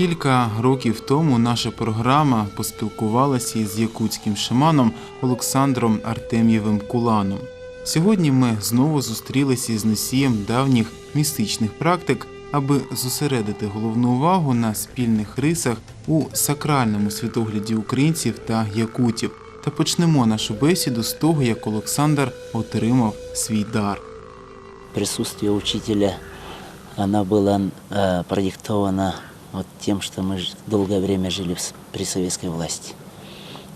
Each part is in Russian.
Кілька років тому наша програма поспілкувалася із якутським шаманом Олександром Артем'євим Куланом. Сьогодні ми знову зустрілися із носієм давніх містичних практик, аби зосередити головну увагу на спільних рисах у сакральному світогляді українців та якутів. Та почнемо нашу бесіду з того, як Олександр отримав свій дар. присутствие учителя, она была э, продиктована вот тем, что мы долгое время жили при советской власти.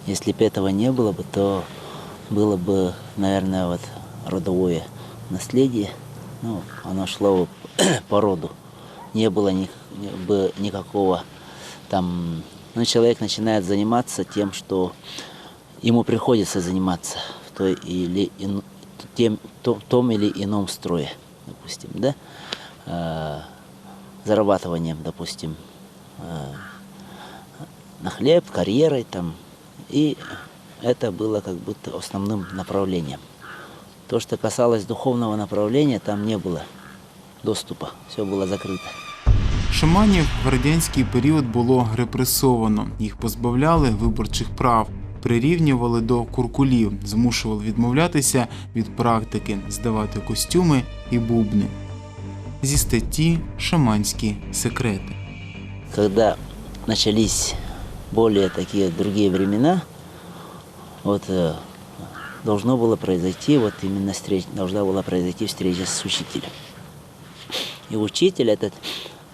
Если бы этого не было бы, то было бы, наверное, вот родовое наследие, ну, оно шло по роду. Не было ни- бы никакого там, ну, человек начинает заниматься тем, что ему приходится заниматься в той или ин- тем, то- том или ином строе, допустим, да, Э, зарабатыванием, допустим, э, на хлеб, карьерой там, и это было как будто основным направлением. То, что касалось духовного направления, там не было доступа, все было закрыто. Шаманів в радянський період було репресовано, їх позбавляли виборчих прав, прирівнювали до куркулів, змушували відмовлятися від практики, здавати костюми і бубни. Зі статті Шаманські секрети. когда начались более такие другие времена, вот э, должно было произойти, вот именно встреч, должна была произойти встреча с учителем. И учитель этот,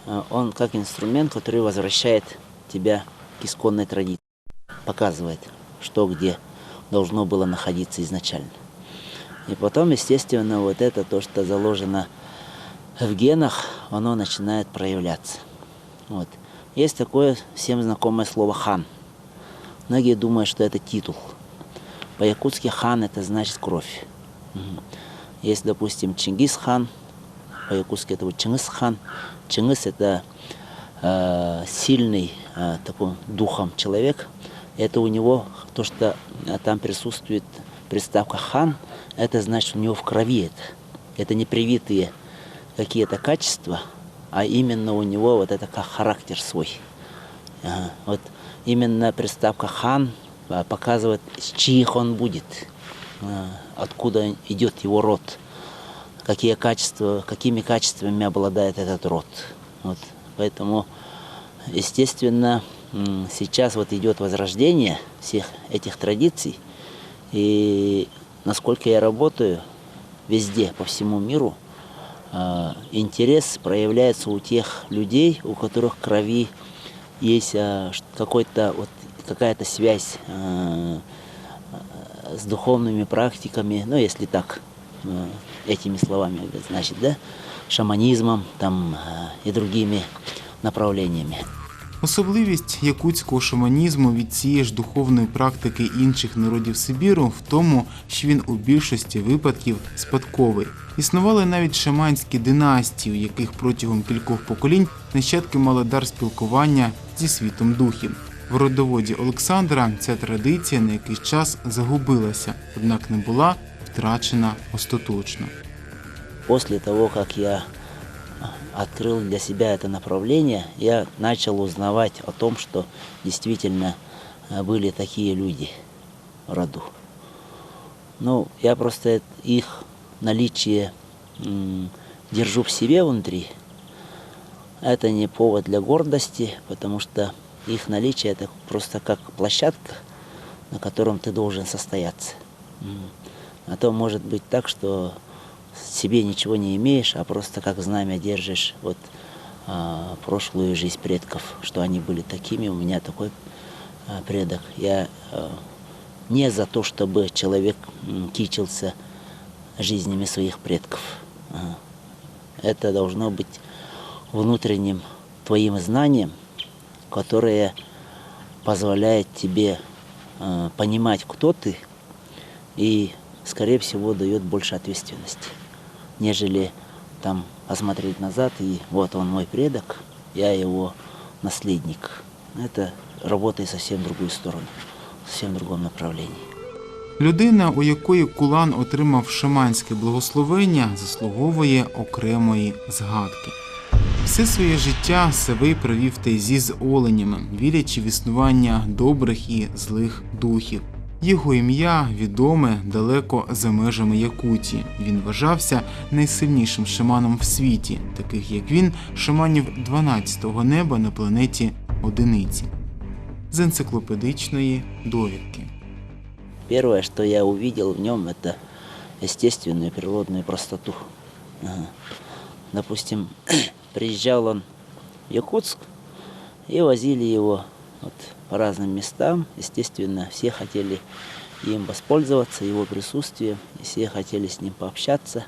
э, он как инструмент, который возвращает тебя к исконной традиции, показывает, что где должно было находиться изначально. И потом, естественно, вот это то, что заложено в генах, оно начинает проявляться. Вот. Есть такое всем знакомое слово хан. Многие думают, что это титул. По-якутски хан это значит кровь. Есть, допустим, Чингис хан, по-якутски это вот Чингис. Чингис это э, сильный э, такой духом человек. Это у него то, что там присутствует приставка хан, это значит у него в крови это. Это не привитые какие-то качества, а именно у него вот это как характер свой. Вот именно приставка хан а, показывает, с чьих он будет, а, откуда идет его род, какие качества, какими качествами обладает этот род. Вот. Поэтому, естественно, сейчас вот идет возрождение всех этих традиций. И насколько я работаю везде, по всему миру, интерес проявляется у тех людей, у которых крови есть а, какой-то вот какая-то связь а, а, с духовными практиками, ну если так а, этими словами значит, да, шаманизмом там а, и другими направлениями. Особливість якутського шаманізму від цієї ж духовної практики інших народів Сибіру в тому, що він у більшості випадків спадковий. Існували навіть шаманські династії, у яких протягом кількох поколінь нащадки мали дар спілкування зі світом духів. В родоводі Олександра ця традиція на якийсь час загубилася, однак не була втрачена остаточно. После того, как я открыл для себя это направление, я начал узнавать о том, что действительно а, были такие люди в роду. Ну, я просто их наличие держу в себе внутри. Это не повод для гордости, потому что их наличие это просто как площадка, на котором ты должен состояться. А то может быть так, что себе ничего не имеешь, а просто как знамя держишь вот а, прошлую жизнь предков, что они были такими, у меня такой а, предок. Я а, не за то, чтобы человек кичился жизнями своих предков. Ага. Это должно быть внутренним твоим знанием, которое позволяет тебе э, понимать, кто ты, и, скорее всего, дает больше ответственности, нежели там посмотреть назад и вот он мой предок, я его наследник. Это работает совсем в другую сторону, совсем в другом направлении. Людина, у якої Кулан отримав шаманське благословення, заслуговує окремої згадки. Все своє життя Савий провів тайзі з оленями, вірячи в існування добрих і злих духів. Його ім'я відоме далеко за межами Якутії. Він вважався найсильнішим шаманом в світі, таких як він, шаманів 12-го неба на планеті Одиниці. З енциклопедичної довідки. Первое, что я увидел в нем, это естественную природную простоту. Допустим, приезжал он в Якутск и возили его вот по разным местам. Естественно, все хотели им воспользоваться, его присутствием, и все хотели с ним пообщаться.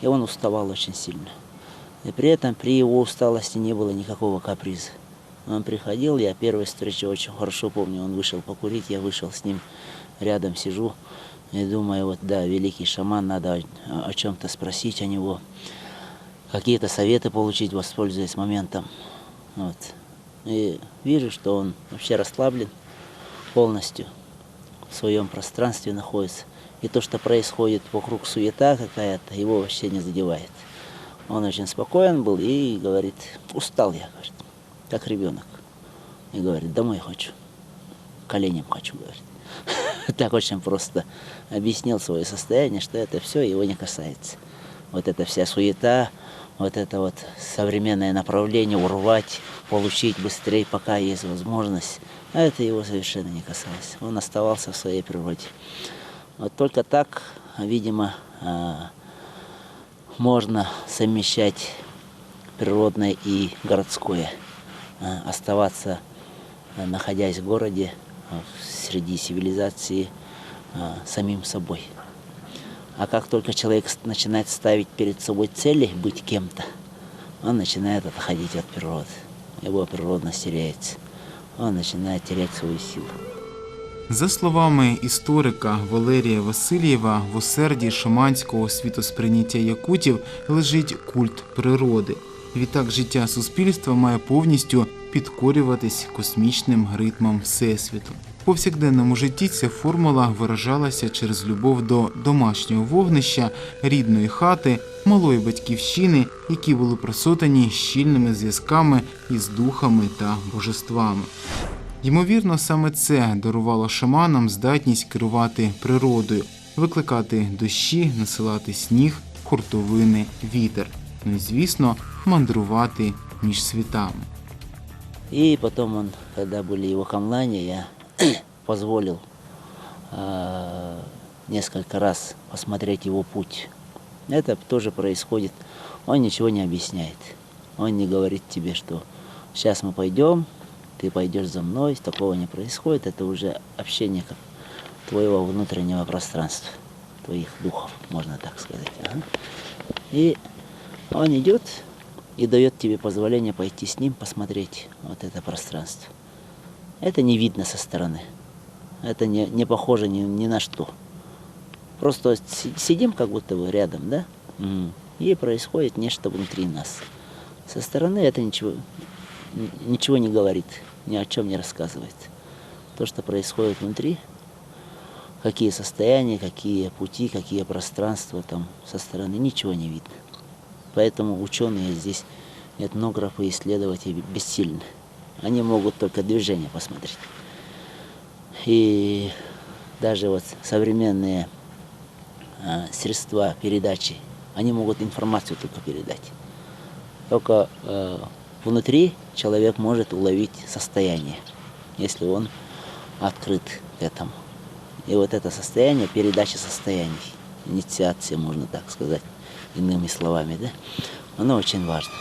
И он уставал очень сильно. И при этом при его усталости не было никакого каприза. Он приходил, я первой встречи очень хорошо помню, он вышел покурить, я вышел с ним, рядом сижу и думаю, вот да, великий шаман, надо о, о чем-то спросить о него, какие-то советы получить, воспользуясь моментом. Вот. И вижу, что он вообще расслаблен полностью, в своем пространстве находится. И то, что происходит вокруг суета какая-то, его вообще не задевает. Он очень спокоен был и говорит, устал я, говорит, как ребенок. И говорит, домой хочу, коленям хочу, говорит. Так очень просто объяснил свое состояние, что это все его не касается. Вот эта вся суета, вот это вот современное направление урвать, получить быстрее, пока есть возможность, а это его совершенно не касалось. Он оставался в своей природе. Вот только так, видимо, а, можно совмещать природное и городское, а, оставаться, а, находясь в городе, среди цивилизации, самим собой. А как только человек начинает ставить перед собой цели быть кем-то, он начинает отходить от природы. Его природность теряется. Он начинает терять свою силу. За словами історика Валерія Васильєва, в осерді шаманського світосприйняття якутів лежить культ природи. Відтак життя суспільства має повністю підкорюватись космічним ритмам Всесвіту. Повсякденному житті ця формула виражалася через любов до домашнього вогнища, рідної хати, малої батьківщини, які були просотані щільними зв'язками із духами та божествами. Ймовірно, саме це дарувало шаманам здатність керувати природою, викликати дощі, насилати сніг, хуртовини, вітер. Ну і звісно, мандрувати між світами. И потом он, когда были его я позволил э, несколько раз посмотреть его путь. Это тоже происходит. Он ничего не объясняет. Он не говорит тебе, что сейчас мы пойдем, ты пойдешь за мной. Такого не происходит. Это уже общение как твоего внутреннего пространства, твоих духов, можно так сказать. Ага. И он идет и дает тебе позволение пойти с ним посмотреть вот это пространство. Это не видно со стороны. Это не, не похоже ни, ни на что. Просто си- сидим как будто бы рядом, да? И происходит нечто внутри нас. Со стороны это ничего, ничего не говорит, ни о чем не рассказывает. То, что происходит внутри, какие состояния, какие пути, какие пространства там со стороны, ничего не видно. Поэтому ученые здесь, этнографы, исследователи бессильны. Они могут только движение посмотреть. И даже вот современные а, средства передачи, они могут информацию только передать. Только э, внутри человек может уловить состояние, если он открыт к этому. И вот это состояние, передача состояний, инициация, можно так сказать, иными словами, да, оно очень важно.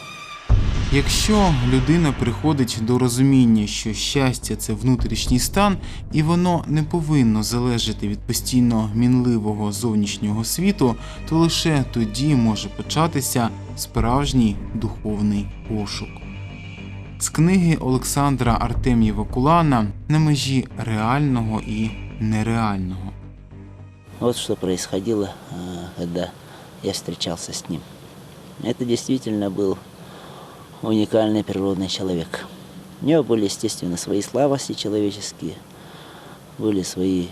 Якщо людина приходить до розуміння, що щастя це внутрішній стан, і воно не повинно залежати від постійно мінливого зовнішнього світу, то лише тоді може початися справжній духовний пошук. З книги Олександра Артем'єва Кулана на межі реального і нереального. Вот что происходило, э, когда я встречался с ним. Это действительно был уникальный природный человек. У него были, естественно, свои слабости человеческие, были свои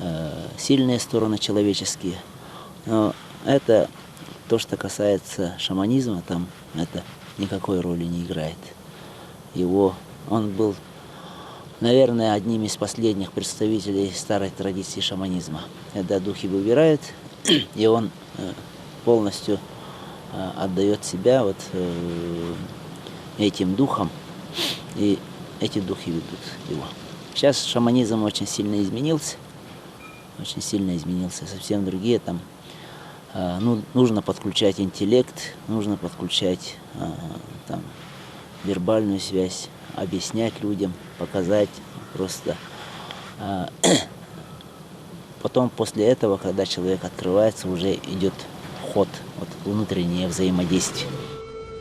э, сильные стороны человеческие. Но это то, что касается шаманизма, там это никакой роли не играет. Его, он был, наверное, одним из последних представителей старой традиции шаманизма. Когда духи выбирают, и он э, полностью отдает себя вот э, этим духам, и эти духи ведут его. Сейчас шаманизм очень сильно изменился, очень сильно изменился, совсем другие там. э, Ну, нужно подключать интеллект, нужно подключать э, там вербальную связь, объяснять людям, показать просто. А, Потом после этого, когда человек открывается, уже идет ход, вот внутреннее взаимодействие.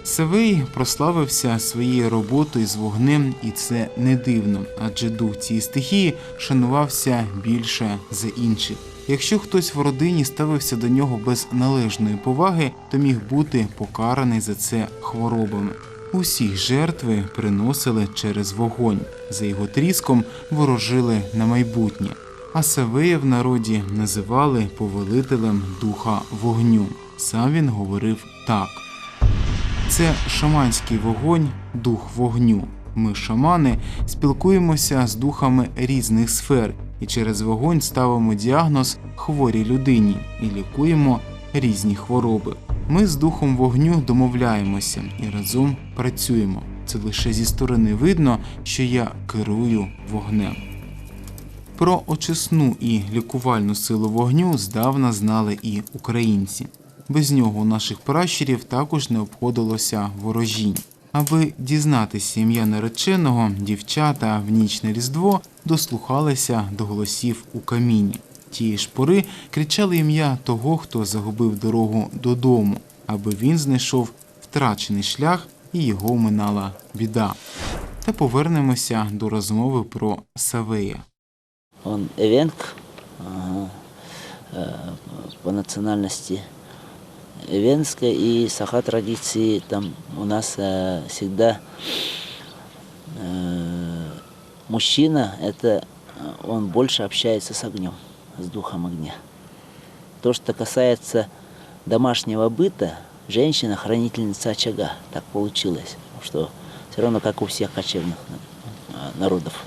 Савей прославився своєю роботою з вогнем, і це не дивно, адже дух цієї стихії шанувався більше за інших. Якщо хтось в родині ставився до нього без належної поваги, то міг бути покараний за це хворобами. Усіх жертви приносили через вогонь. За його тріском ворожили на майбутнє. А Савея в народі називали повелителем духа вогню. Сам він говорив так. Це шаманський вогонь, дух вогню. Ми, шамани, спілкуємося з духами різних сфер і через вогонь ставимо діагноз хворій людині і лікуємо різні хвороби. Ми з духом вогню домовляємося і разом працюємо. Це лише зі сторони видно, що я керую вогнем. Про очисну і лікувальну силу вогню здавна знали і українці. Без нього наших пращурів також не обходилося ворожінь. Аби дізнатися ім'я нареченого, дівчата в ніч на різдво дослухалися до голосів у каміні. Тієї ж пори кричали ім'я того, хто загубив дорогу додому, аби він знайшов втрачений шлях і його минала біда. Та повернемося до розмови про Савея. Он эвенк, ага, э, по национальности эвенская и саха традиции там у нас э, всегда э, мужчина это э, он больше общается с огнем, с духом огня. То, что касается домашнего быта, женщина хранительница очага. Так получилось, что все равно как у всех кочевных э, народов.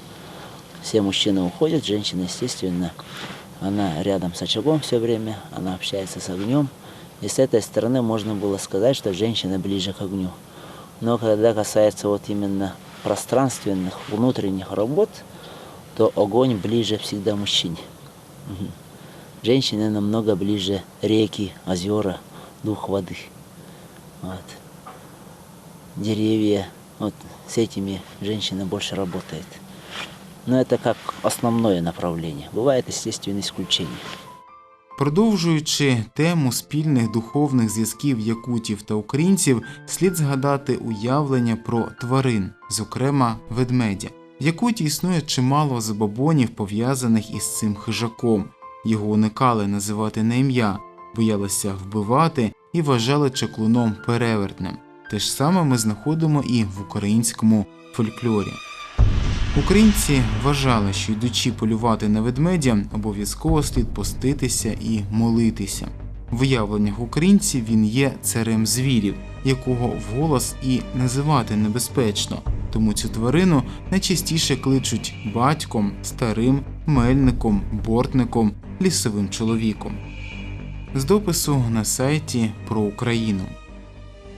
Все мужчины уходят, женщина, естественно, она рядом с очагом все время, она общается с огнем. И с этой стороны можно было сказать, что женщина ближе к огню. Но когда касается вот именно пространственных, внутренних работ, то огонь ближе всегда мужчине. Женщине намного ближе реки, озера, дух воды. Вот. Деревья, вот с этими женщина больше работает. Но это как основное направление. Бывает, естественно, исключение. Продовжуючи тему спільних духовних зв'язків якутів та українців, слід згадати уявлення про тварин, зокрема ведмедя. В Якуті існує чимало забобонів, пов'язаних із цим хижаком. Його уникали називати на ім'я, боялися вбивати і вважали чаклуном перевертнем. Те ж саме ми знаходимо і в українському фольклорі. Українці вважали, що йдучи полювати на ведмедя, обов'язково слід поститися і молитися. В уявленнях українців він є царем звірів, якого вголос і називати небезпечно, тому цю тварину найчастіше кличуть батьком, старим, мельником, бортником, лісовим чоловіком. З допису на сайті про Україну.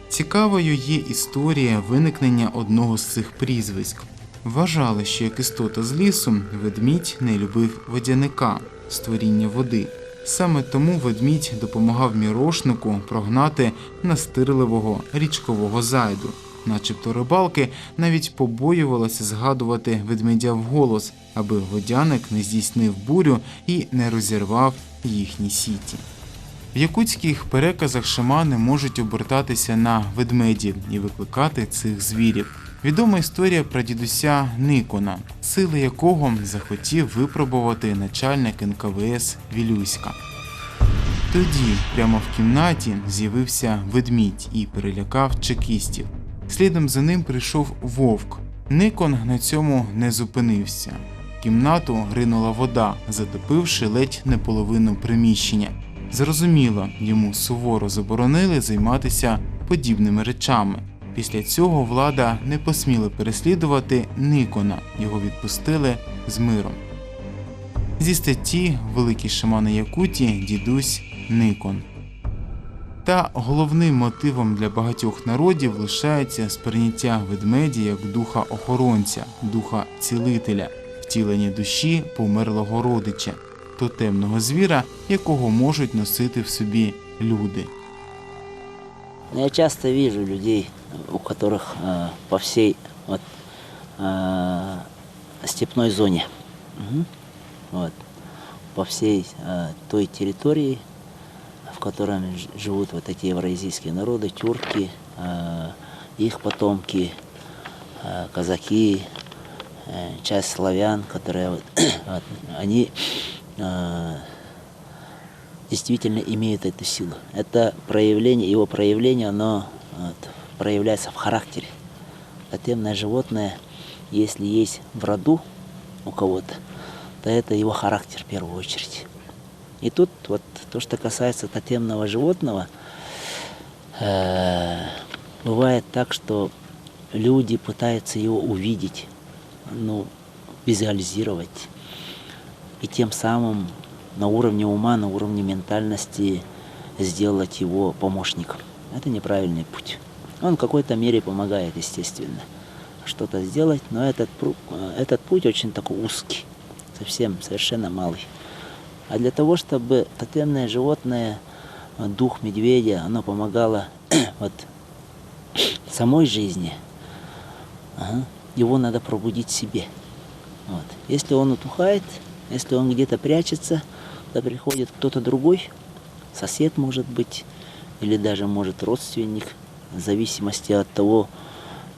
Цікавою є історія виникнення одного з цих прізвиськ. Вважали, що як істота з лісу, ведмідь не любив водяника, створіння води. Саме тому ведмідь допомагав мірошнику прогнати настирливого річкового зайду. Начебто рибалки навіть побоювалися згадувати ведмедя вголос, аби водяник не здійснив бурю і не розірвав їхні сіті. В якутських переказах шамани можуть обертатися на ведмедів і викликати цих звірів. Відома історія про дідуся Никона, сили якого захотів випробувати начальник НКВС Вілюська. Тоді, прямо в кімнаті, з'явився ведмідь і перелякав чекістів. Слідом за ним прийшов вовк. Никон на цьому не зупинився. В кімнату ринула вода, затопивши ледь не половину приміщення. Зрозуміло, йому суворо заборонили займатися подібними речами. Після цього влада не посміла переслідувати Никона, його відпустили з миром. Зі статті Великі шамани Якутії дідусь Никон. Та головним мотивом для багатьох народів лишається сприйняття ведмеді як духа охоронця, духа цілителя, втілення душі померлого родича, тотемного звіра, якого можуть носити в собі люди. Я часто вижу людей, у которых э, по всей вот, э, степной зоне, мгм, вот, по всей э, той территории, в котором ж- живут вот эти евразийские народы, тюрки, э, их потомки, э, казаки, э, часть славян, которые вот, они э, действительно имеют эту силу. Это проявление, его проявление, оно вот, проявляется в характере. Тотемное животное, если есть в роду у кого-то, то это его характер в первую очередь. И тут вот то, что касается тотемного животного, э, бывает так, что люди пытаются его увидеть, ну, визуализировать, и тем самым на уровне ума, на уровне ментальности сделать его помощником. Это неправильный путь. Он в какой-то мере помогает, естественно, что-то сделать, но этот, этот путь очень такой узкий, совсем совершенно малый. А для того, чтобы тотемное животное, дух медведя, оно помогало вот самой жизни, ага, его надо пробудить себе. Вот. Если он утухает, если он где-то прячется, то приходит кто-то другой, сосед может быть, или даже может родственник, в зависимости от того,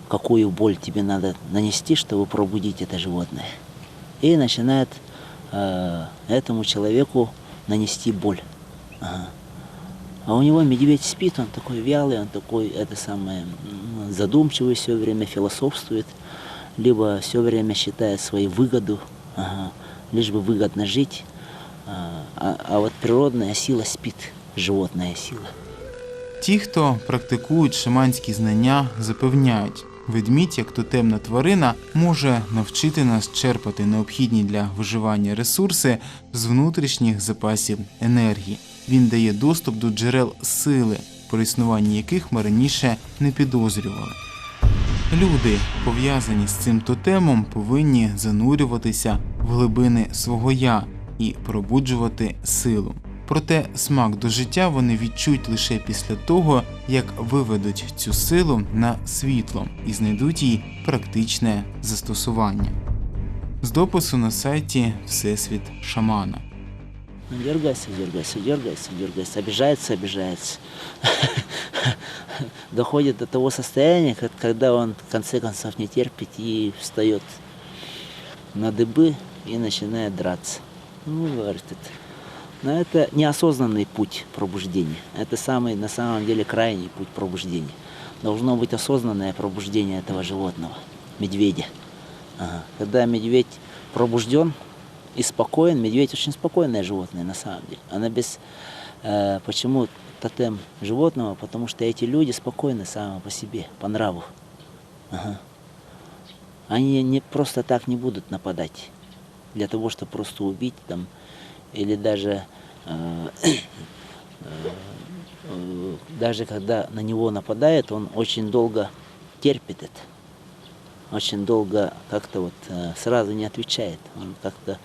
какую боль тебе надо нанести, чтобы пробудить это животное. И начинает э, этому человеку нанести боль. Ага. А у него медведь спит, он такой вялый, он такой, это самое, задумчивый все время, философствует, либо все время считает свою выгоду, ага, лишь бы выгодно жить. А, а- а вот природная сила спит, животная сила. Ті, хто практикують шаманські знання, запевняють, ведмідь, як тотемна тварина, може навчити нас черпати необхідні для виживання ресурси з внутрішніх запасів енергії. Він дає доступ до джерел сили, про існування яких ми раніше не підозрювали. Люди, пов'язані з цим тотемом, повинні занурюватися в глибини свого я і пробуджувати силу. Проте смак до життя вони відчують лише після того, як виведуть цю силу на світло і знайдуть їй практичне застосування. З допису на сайті Всесвіт Шамана. Дергайся, дергайся, дергайся, дергайся, обижается, обижается. Доходит до того состояния, когда он в конце концов не терпит и встает на дыбы и начинает драться. Ну, говорит это. Но это неосознанный путь пробуждения. Это самый, на самом деле, крайний путь пробуждения. Должно быть осознанное пробуждение этого животного, медведя. Ага. Когда медведь пробужден и спокоен, медведь очень спокойное животное на самом деле. Она без... э, почему тотем животного? Потому что эти люди спокойны сами по себе, по нраву. Ага. Они не просто так не будут нападать. Для того, чтобы просто убить там, или даже э, э, даже когда на него нападает, он очень долго терпит это. Очень долго как-то вот э, сразу не отвечает. Он как-то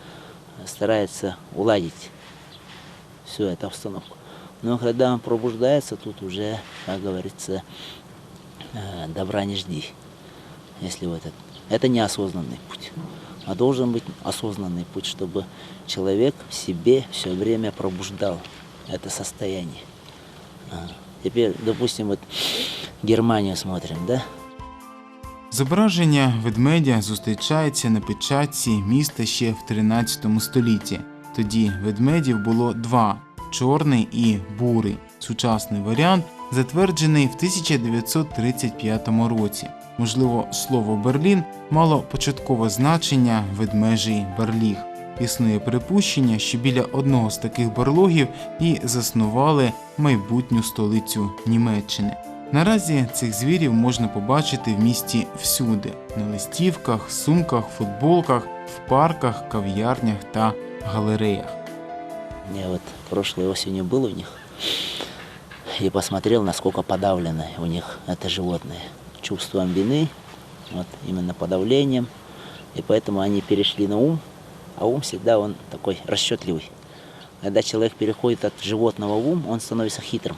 старается уладить всю эту обстановку. Но когда он пробуждается, тут уже, как говорится, добра не жди. Если вот это. Это неосознанный путь. А должен быть осознанный путь, чтобы человек в себе все время пробуждал это состояние. А, Теперь, допустим, вот Германию смотрим, да? Зображення ведмедя зустрічається на печатці міста ще в 13 столітті. Тоді ведмедів було два чорний і бурий. Сучасний варіант затверджений в 1935 році. Можливо, слово Берлін мало початкове значення ведмежий барліг. Існує припущення, що біля одного з таких барлогів і заснували майбутню столицю Німеччини. Наразі цих звірів можна побачити в місті всюди: на листівках, сумках, футболках, в парках, кав'ярнях та галереях. Я вот прошлой осенью был у них и посмотрел, насколько подавлено у них это животное. Чувством вины, вот именно подавлением. И поэтому они перешли на ум, а ум всегда он такой расчетливый. Когда человек переходит от животного в ум, он становится хитрым.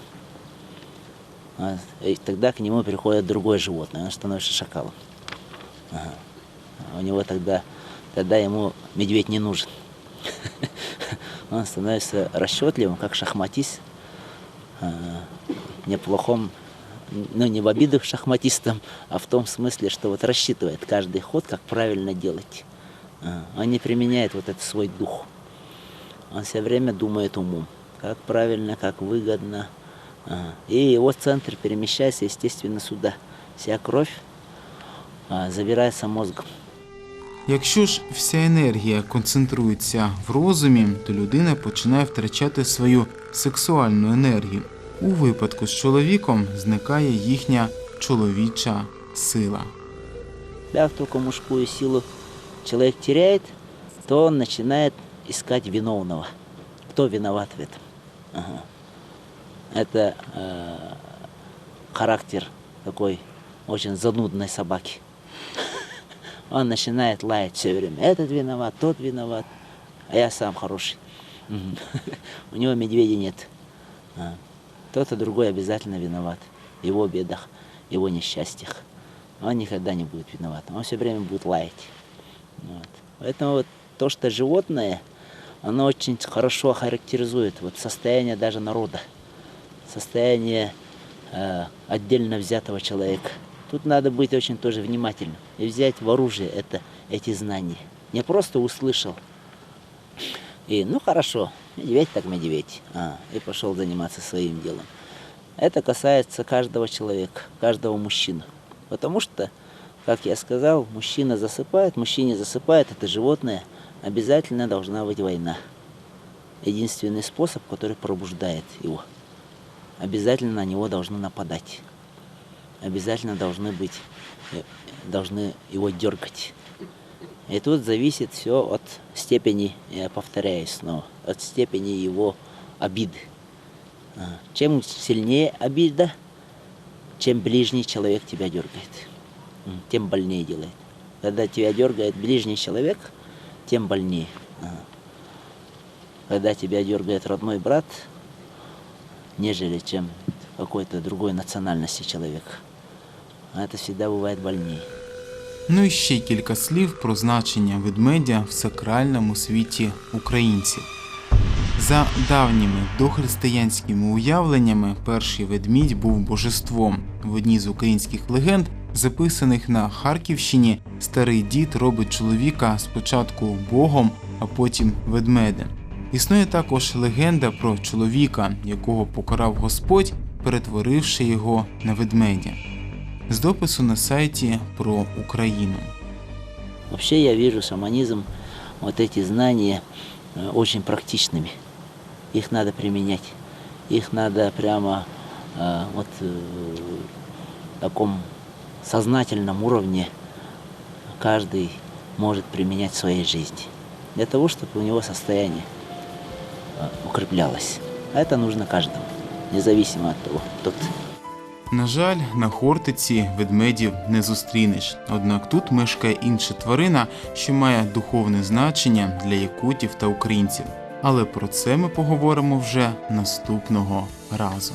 А, И тогда к нему переходит другое животное, он становится шакалом. Ага. У него тогда, тогда ему медведь не нужен. Он становится расчетливым, как шахматист, а, неплохом, ну не в обиду шахматистам, а в том смысле, что вот рассчитывает каждый ход, как правильно делать. А, Он не применяет вот этот свой дух. Он все время думает умом, как правильно, как выгодно. А, И его центр перемещается, естественно, сюда. Вся кровь а, забирается мозгом. Якщо ж вся енергія концентрується в розумі, то людина починає втрачати свою сексуальну енергію. У випадку з чоловіком зникає їхня чоловіча сила. Как только мужскую силу человек теряет, то он начинает искать виновного. Кто виноват в этом? Ага. Это э, характер такой очень занудной собаки. Он начинает лаять все время. Этот виноват, тот виноват, а я сам хороший. Мгм. У него медведя нет. Кто-то другой обязательно виноват в его бедах, его несчастьях. Он никогда не будет виноватым. Он все время будет лаять. Вот. Поэтому вот то, что животное, оно очень хорошо характеризует вот состояние даже народа, состояние э, отдельно взятого человека. Тут надо быть очень тоже внимательным и взять в оружие это, эти знания. Не просто услышал и, ну хорошо, медведь так медведь, а, и пошел заниматься своим делом. Это касается каждого человека, каждого мужчины. Потому что, как я сказал, мужчина засыпает, мужчине засыпает, это животное, обязательно должна быть война. Единственный способ, который пробуждает его. Обязательно на него должны нападать. Обязательно должны быть, э, должны его дергать. И тут зависит все от степени, я повторяюсь снова, от степени его обиды. А, Чем сильнее обида, чем ближний человек тебя дергает, тем больнее делает. Когда тебя дергает ближний человек, тем больнее. Ага. Когда тебя дергает родной брат, нежели чем какой-то другой национальности человек. А это всегда бывает больнее. Ну і ще кілька слів про значення ведмедя в сакральному світі українців. За давніми дохристиянськими уявленнями, перший ведмідь був божеством. В одній з українських легенд, записаних на Харківщині, старий дід робить чоловіка спочатку богом, а потім ведмедем. Існує також легенда про чоловіка, якого покарав Господь, перетворивши його на ведмедя. З допису на сайті про Україну. Вообще я вижу шаманизм, вот эти знания э, очень практичными. Их надо применять. Их надо прямо э, вот э, в таком сознательном уровне каждый может применять в своей жизни. Для того, чтобы у него состояние укреплялось. А это нужно каждому, независимо от того, кто ты. На жаль, на Хортиці ведмедів не зустрінеш. Однак тут мешкає інша тварина, що має духовне значення для якутів та українців. Але про це ми поговоримо вже наступного разу.